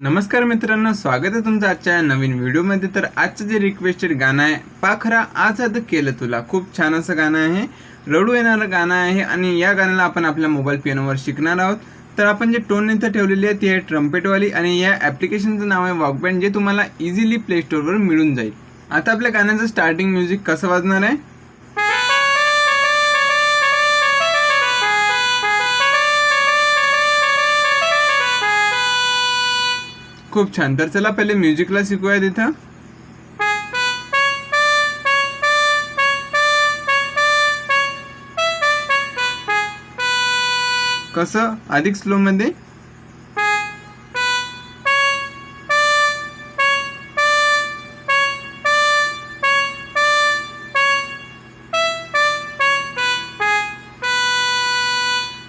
नमस्कार मित्रांनो स्वागत आहे तुमचं आजच्या नवीन व्हिडिओमध्ये. तर आजचं जे रिक्वेस्टेड गाणं आहे पाखरा आझाद केलं तुला. खूप छान असं गाणं आहे. रडू येणारं गाणं आहे आणि या गाण्याला आपण आपल्या मोबाईल पियानोवर शिकणार आहोत. तर आपण जे टोन इथं ठेवलेली आहे ती आहे ट्रम्पेटवाली आणि या ॲप्लिकेशनचं नाव आहे वॉकबँड जे तुम्हाला इझिली प्ले स्टोअरवर मिळून जाईल. आता आपल्या गाण्याचं स्टार्टिंग म्युझिक कसं वाजणार आहे? खूप छान. तर चला पहिले म्युझिकला शिकूया तिथं. कसं? अधिक स्लोमध्ये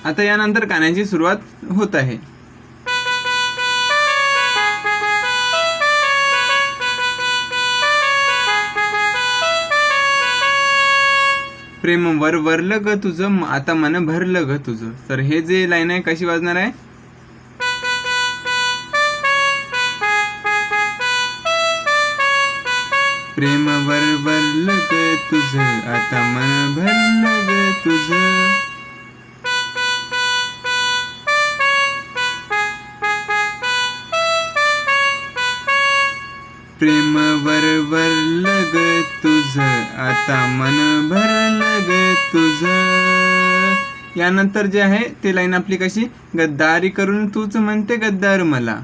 आता यानंतर गाण्याची सुरुवात होत आहे. प्रेम वर वरलं ग तुझं आता मन भरलं ग तुझं. तर हे जे लाईन आहे कशी वाजणार आहे? प्रेम वर वरलं ग तुझं आता मन भरलं ग तुझं. प्रेम वर वरलं ग तुझं आता मन भर ग तुझं. यानंतर जे आहे ते लाईन आपली कशी? गद्दारी करून तूच म्हणते गद्दार मला.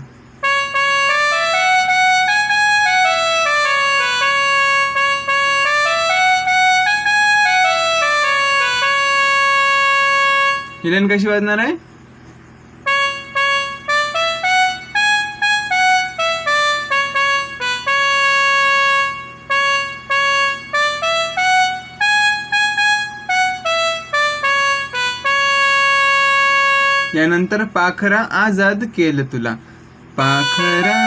ही लाईन कशी वाजणार आहे? यानंतर पाखरा आजाद केलं तुला. पाखरा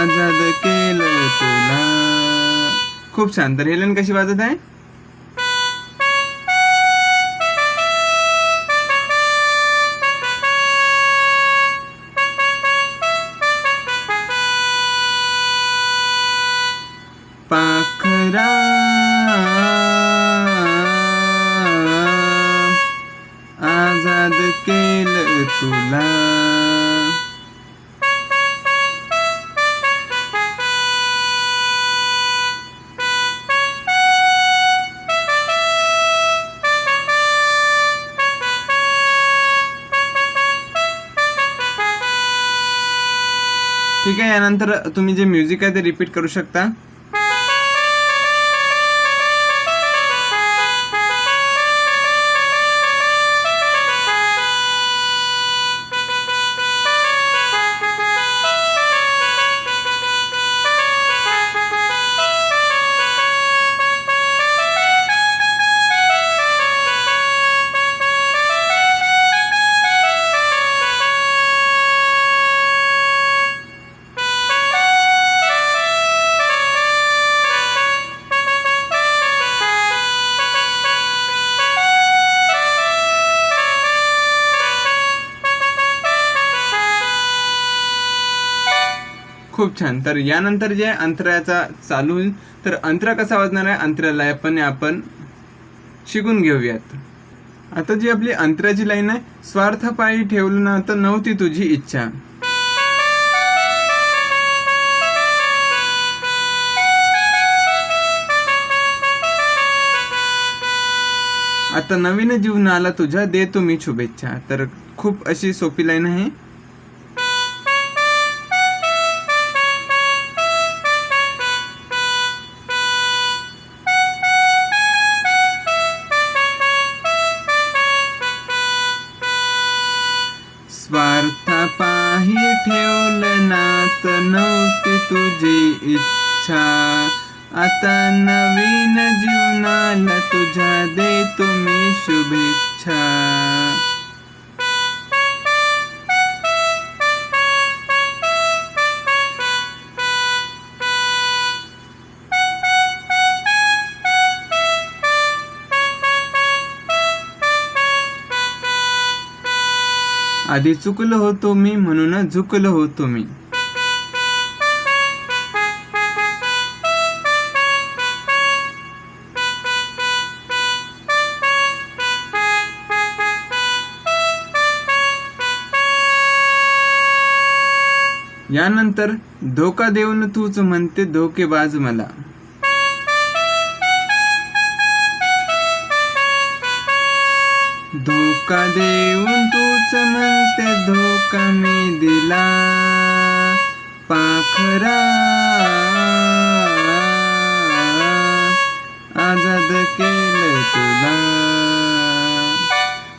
आजाद केलं तुला. खूप छान. तर हेलन कशी वाजत आहे? आजाद केलं तुला. ठीक आहे यानंतर तुम्ही जे म्युझिक आहे ते रिपीट करू शकता. खूप छान. तर यानंतर जे अंतराचा चालू होईल तर अंतरा कसा वाजणार आहे? अंतराला आपण आपण शिकून घेऊयात. आता जी आपली अंतराची लाईन आहे स्वार्थ पायी ठेवलं ना तर नव्हती तुझी इच्छा. आता नवीन जीवनाला तुझ्या देतो मी शुभेच्छा. तर खूप अशी सोपी लाईन आहे. ठेवलं नात नव्हती तुझी इच्छा. आता नवीन जीवनाला तुझ्या दे तुम्ही शुभेच्छा. आधी चुकलो होतो मी म्हणून झुकलो होतो मी. यानंतर धोका देऊन तूच म्हणते धोकेबाज मला. धोका देऊन तूच म्हणते धोका मी दिला. पाखरा. आजाद केलं तुला.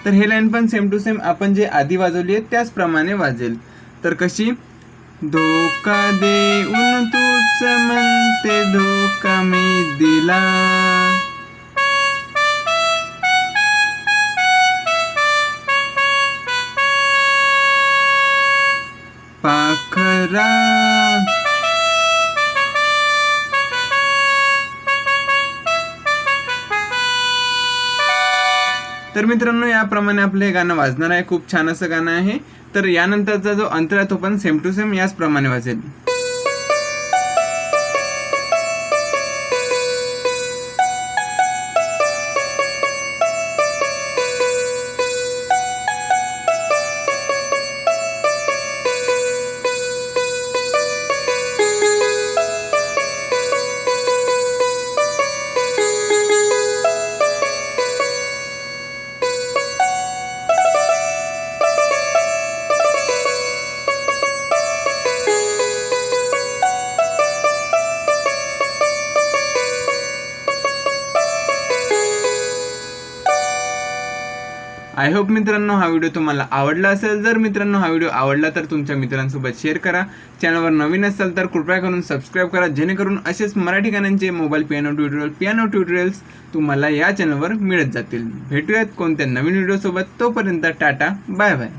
तर हे लाईन पण सेम टू सेम आपण जे आधी वाजवली आहे त्याचप्रमाणे वाजेल. तर कशी? धोका देऊन तूच म्हणते धोका मी दिला. तर मित्रांनो याप्रमाणे आपलं हे गाणं वाजणार आहे. खूप छान असं गाणं आहे. तर यानंतरचा जो अंतर आहे तो पण सेम टू सेम याचप्रमाणे वाजेल. आय होप मित्रांनो हा व्हिडिओ तुम्हाला आवडला असेल. जर मित्रांनो हा व्हिडिओ आवडला तर तुमच्या मित्रांसोबत शेअर करा. चॅनलवर नवीन असाल तर कृपया करून सबस्क्राईब करा. जेणेकरून असेच मराठी गाण्यांचे mobile piano tutorial piano tutorials तुम्हाला या चॅनलवर मिळत जातील. भेटूयात कोणत्या नवीन व्हिडिओसोबत तोपर्यंत टाटा. Bye bye